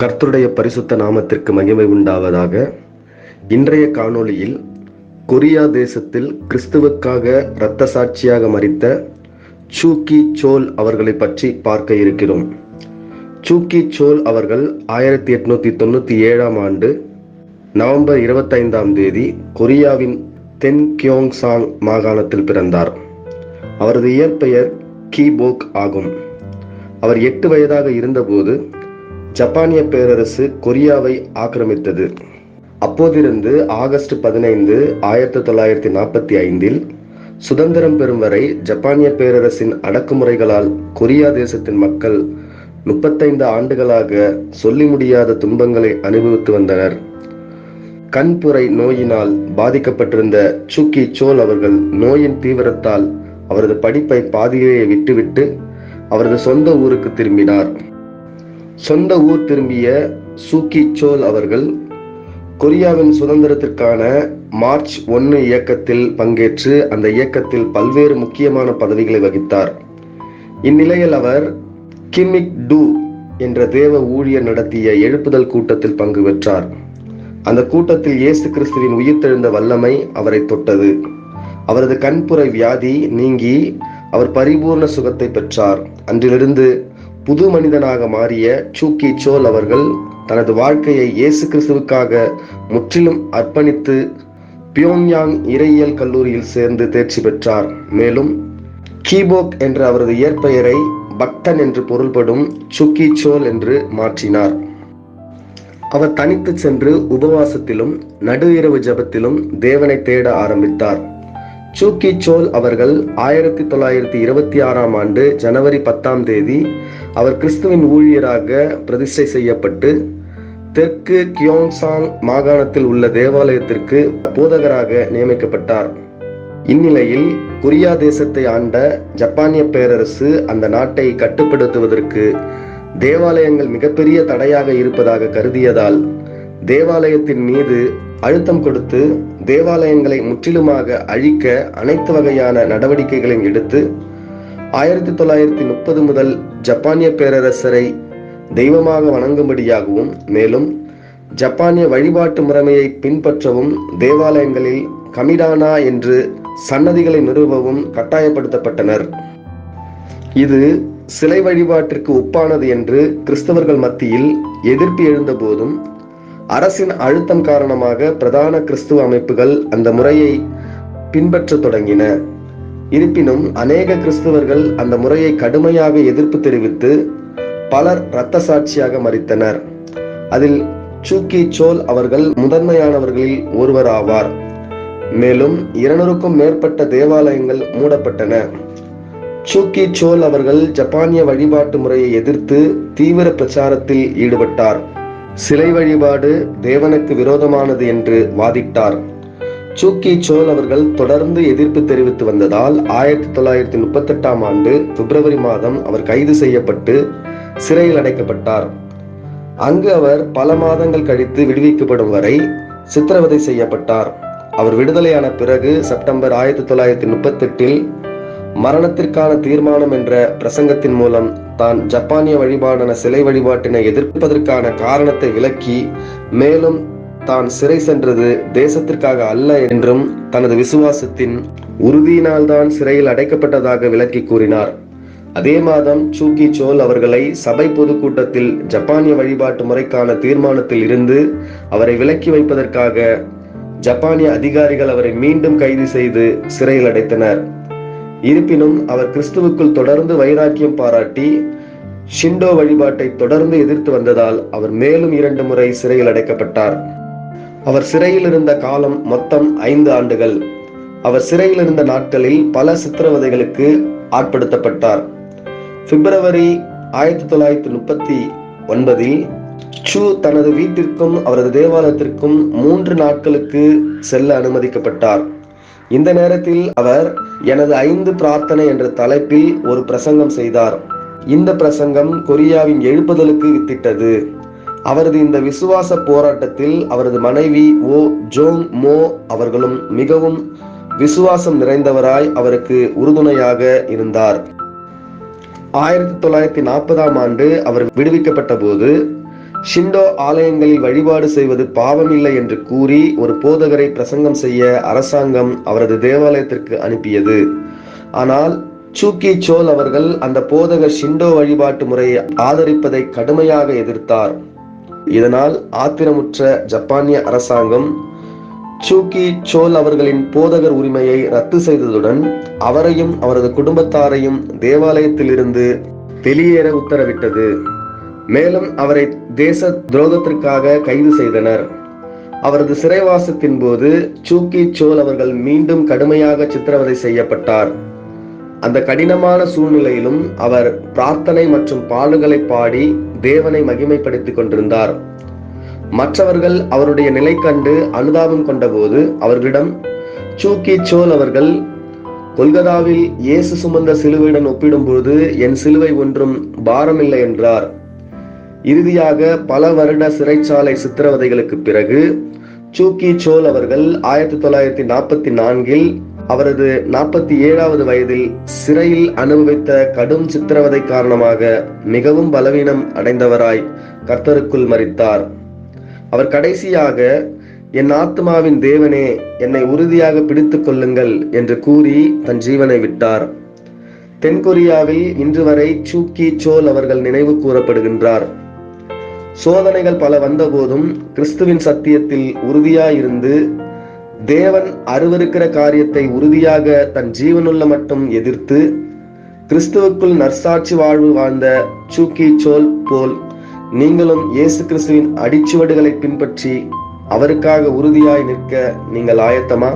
கர்த்தருடைய பரிசுத்த நாமத்திற்கு மகிமை உண்டாவதாக. இன்றைய காணொளியில் கொரியா தேசத்தில் கிறிஸ்துவுக்காக இரத்த சாட்சியாக மறித்த சூக்கி சோல் அவர்களை பற்றி பார்க்க இருக்கிறோம். சூக்கி சோல் அவர்கள் ஆயிரத்தி எட்நூத்தி தொண்ணூத்தி ஏழாம் ஆண்டு நவம்பர் இருபத்தைந்தாம் தேதி கொரியாவின் தென் கியோங்சாங் மாகாணத்தில் பிறந்தார். அவரது இயற்பெயர் கீபோக் ஆகும். அவர் எட்டு வயதாக இருந்தபோது ஜப்பானிய பேரரசு கொரியாவை ஆக்கிரமித்தது. அப்போதிருந்து ஆகஸ்ட் பதினைந்து ஆயிரத்தி தொள்ளாயிரத்தி நாற்பத்தி ஐந்தில் சுதந்திரம் பெறும் வரை ஜப்பானிய பேரரசின் அடக்குமுறைகளால் கொரியா தேசத்தின் மக்கள் முப்பத்தைந்து ஆண்டுகளாக சொல்லி முடியாத துன்பங்களை அனுபவித்து வந்தனர். கண்புரை நோயினால் பாதிக்கப்பட்டிருந்த சுக்கி சோல் அவர்கள் நோயின் தீவிரத்தால் அவரது படிப்பை பாதியிலேயே விட்டுவிட்டு அவரது சொந்த ஊருக்கு திரும்பினார். சொந்த ஊர் திரும்பிய சூக்கி சோல் அவர்கள் கொரியாவின் சுதந்திரத்திற்கான மார்ச் ஒன்று இயக்கத்தில் பங்கேற்று அந்த இயக்கத்தில் பல்வேறு முக்கியமான பதவிகளை வகித்தார். இந்நிலையில் அவர் கிமிக் டு என்ற தேவ ஊழியர் நடத்திய எழுப்புதல் கூட்டத்தில் பங்கு பெற்றார். அந்த கூட்டத்தில் இயேசு கிறிஸ்துவின் உயிர்த்தெழுந்த வல்லமை அவரை தொட்டது. அவரது கண்புரை வியாதி நீங்கி அவர் பரிபூர்ண சுகத்தை பெற்றார். அன்றிலிருந்து புது மனிதனாக மாறிய சூக்கி சோல் அவர்கள் தனது வாழ்க்கையை இயேசு கிறிஸ்துவுக்காக முற்றிலும் அர்ப்பணித்து பியோங்யாங் இறையியல் கல்லூரியில் சேர்ந்து தேர்ச்சி பெற்றார். மேலும் கீபோக் என்ற அவரது இயற்பெயரை பக்தன் என்று பொருள்படும் சுக்கி சோல் என்று மாற்றினார். அவர் தனித்து சென்று உபவாசத்திலும் நடு இரவு ஜபத்திலும் தேவனை தேட ஆரம்பித்தார். சூக்கி சோல் அவர்கள் ஆயிரத்தி தொள்ளாயிரத்தி இருபத்தி ஆறாம் ஆண்டு ஜனவரி பத்தாம் தேதி அவர் கிறிஸ்துவின் ஊழியராக பிரதிஷ்டை செய்யப்பட்டு தெற்கு கியோங்சாங் மாகாணத்தில் உள்ள தேவாலயத்திற்கு போதகராக நியமிக்கப்பட்டார். இந்நிலையில் கொரியா தேசத்தை ஆண்ட ஜப்பானிய பேரரசு அந்த நாட்டை கட்டுப்படுத்துவதற்கு தேவாலயங்கள் மிகப்பெரிய தடையாக இருப்பதாக கருதியதால் தேவாலயத்தின் மீது அழுத்தம் கொடுத்து தேவாலயங்களை முற்றிலுமாக அழிக்க அனைத்து வகையான நடவடிக்கைகளையும் எடுத்து ஆயிரத்தி தொள்ளாயிரத்தி முப்பது முதல் ஜப்பானிய பேரரசரை தெய்வமாக வணங்கும்படியாகவும் மேலும் ஜப்பானிய வழிபாட்டு முறைமையை பின்பற்றவும் தேவாலயங்களில் கமிடானா என்று சன்னதிகளை நிறுவவும் கட்டாயப்படுத்தப்பட்டனர். இது சிலை வழிபாட்டிற்கு ஒப்பானது என்று கிறிஸ்தவர்கள் மத்தியில் எதிர்ப்பு எழுந்த போதும் அரசின் அழுத்தம் காரணமாக பிரதான கிறிஸ்துவ அமைப்புகள் அந்த முறையை பின்பற்ற தொடங்கின. இருப்பினும் அநேக கிறிஸ்தவர்கள் அந்த முறையை கடுமையாக எதிர்ப்பு தெரிவித்து பலர் இரத்த சாட்சியாக மறித்தனர். அதில் சூக்கி சோல் அவர்கள் முதன்மையானவர்களில் ஒருவர் ஆவார். மேலும் இருநூறுக்கும் மேற்பட்ட தேவாலயங்கள் மூடப்பட்டன. சூக்கி சோல் அவர்கள் ஜப்பானிய வழிபாட்டு முறையை எதிர்த்து தீவிர பிரச்சாரத்தில் ஈடுபட்டார். சிலை வழிபாடு தேவனுக்கு விரோதமானது என்று வாதிட்டார். சூக்கி சோல் அவர்கள் தொடர்ந்து எதிர்ப்பு தெரிவித்து வந்ததால் ஆயிரத்தி தொள்ளாயிரத்தி முப்பத்தி எட்டாம் ஆண்டு பிப்ரவரி மாதம் அவர் கைது செய்யப்பட்டு சிறையில் அடைக்கப்பட்டார். அங்கு அவர் பல மாதங்கள் கழித்து விடுவிக்கப்படும் வரை சித்திரவதை செய்யப்பட்டார். அவர் விடுதலையான பிறகு செப்டம்பர் ஆயிரத்தி தொள்ளாயிரத்தி முப்பத்தி எட்டில் மரணத்திற்கான தீர்மானம் என்ற பிரசங்கத்தின் மூலம் தான் ஜப்பானிய வழிபாடான சிலை வழிபாட்டினை எதிர்ப்பதற்கான காரணத்தை விளக்கி மேலும் தான் சிறை சென்றது தேசத்திற்காக அல்ல என்றும் தனது விசுவாசத்தின் உறுதியினால்தான் சிறையில் அடைக்கப்பட்டதாக விளக்கி கூறினார். அதே மாதம் சூக்கி சோல் அவர்களை சபை பொதுக்கூட்டத்தில் ஜப்பானிய வழிபாட்டு முறைக்கான தீர்மானத்தில் இருந்து அவரை விலக்கி வைப்பதற்காக ஜப்பானிய அதிகாரிகள் அவரை மீண்டும் கைது செய்து சிறையில் அடைத்தனர். இருப்பினும் அவர் கிறிஸ்துவுக்குள் தொடர்ந்து வைராக்கியம் பாராட்டி ஷிண்டோ வழிபாட்டை தொடர்ந்து எதிர்த்து வந்ததால் அவர் மேலும் இரண்டு முறை சிறையில் அடைக்கப்பட்டார். அவர் சிறையில் இருந்த காலம் மொத்தம் ஐந்து ஆண்டுகள். அவர் சிறையில் இருந்த நாட்களில் பல சித்திரவதைகளுக்கு ஆட்படுத்தப்பட்டார். பிப்ரவரி ஆயிரத்தி தொள்ளாயிரத்தி முப்பத்தி ஒன்பதில் சு தனது வீட்டிற்கும் அவரது தேவாலயத்திற்கும் மூன்று நாட்களுக்கு செல்ல அனுமதிக்கப்பட்டார். இந்த நேரத்தில் அவர் எனது ஐந்து பிரார்த்தனை என்ற தலைப்பில் ஒரு பிரசங்கம் செய்தார். இந்த பிரசங்கம் கொரியாவின் எழுப்புதலுக்கு வித்திட்டது. அவரது இந்த விசுவாச போராட்டத்தில் அவரது மனைவி ஓ ஜோங் மோ அவர்களும் மிகவும் விசுவாசம் நிறைந்தவராய் அவருக்கு உறுதுணையாக இருந்தார். ஆயிரத்தி தொள்ளாயிரத்தி நாற்பதாம் ஆண்டு அவர் விடுவிக்கப்பட்ட போது ஷிண்டோ ஆலயங்களில் வழிபாடு செய்வது பாவமில்லை என்று கூறி ஒரு போதகரை பிரசங்கம் செய்ய அரசாங்கம் அவரது தேவாலயத்திற்கு அனுப்பியது. ஆனால் சூக்கி சோல் அவர்கள் அந்த போதகர் ஷிண்டோ வழிபாட்டு முறையை ஆதரிப்பதை கடுமையாக எதிர்த்தார். இதனால் ஆத்திரமுற்ற ஜப்பானிய அரசாங்கம் சூக்கி சோல் அவர்களின் போதகர் உரிமையை ரத்து செய்ததுடன் அவரையும் அவரது குடும்பத்தாரையும் தேவாலயத்திலிருந்து வெளியேற உத்தரவிட்டது. மேலும் அவரை தேச துரோகத்திற்காக கைது செய்தனர். அவரது சிறைவாசத்தின் போது சூக்கி சோல் அவர்கள் மீண்டும் கடுமையாக சித்திரவதை செய்யப்பட்டார். அந்த கடினமான சூழ்நிலையிலும் அவர் பிரார்த்தனை மற்றும் பாடல்களை பாடி தேவனை மகிமைப்படுத்திக் கொண்டிருந்தார். மற்றவர்கள் அவருடைய நிலை கண்டு அனுதாபம் கொண்டபோது அவர்களிடம் சூக்கி சோல் அவர்கள் கொல்கதாவில் இயேசு சுமந்த சிலுவையுடன் ஒப்பிடும்போது என் சிலுவை ஒன்றும் பாரமில்லை என்றார். இறுதியாக பல வருட சிறைச்சாலை சித்திரவதைகளுக்கு பிறகு சூக்கி சோல் அவர்கள் ஆயிரத்தி தொள்ளாயிரத்தி நாற்பத்தி நான்கில் அவரது நாற்பத்தி ஏழாவது வயதில் சிறையில் அனுபவித்த கடும் சித்திரவதை காரணமாக மிகவும் பலவீனம் அடைந்தவராய் கர்த்தருக்குள் மறித்தார் அவர் கடைசியாக என் ஆத்மாவின் தேவனே என்னை உறுதியாக பிடித்துக் கொள்ளுங்கள் என்று கூறி தன் ஜீவனை விட்டார். தென்கொரியாவில் இன்று வரை சூக்கி சோல் அவர்கள் நினைவு கூறப்படுகின்றார். சோதனைகள் பல வந்தபோதும் கிறிஸ்துவின் சத்தியத்தில் உறுதியாயிருந்து தேவன் அருவருக்கிற காரியத்தை உறுதியாக தன் ஜீவனுள்ள மட்டும் எதிர்த்து கிறிஸ்துவுக்குள் நற்சாட்சி வாழ்வு வாழ்ந்த சூக்கி சோல் போல் நீங்களும் இயேசு கிறிஸ்துவின் அடிச்சுவடுகளை பின்பற்றி அவருக்காக உறுதியாய் நிற்க நீங்கள் ஆயத்தமா?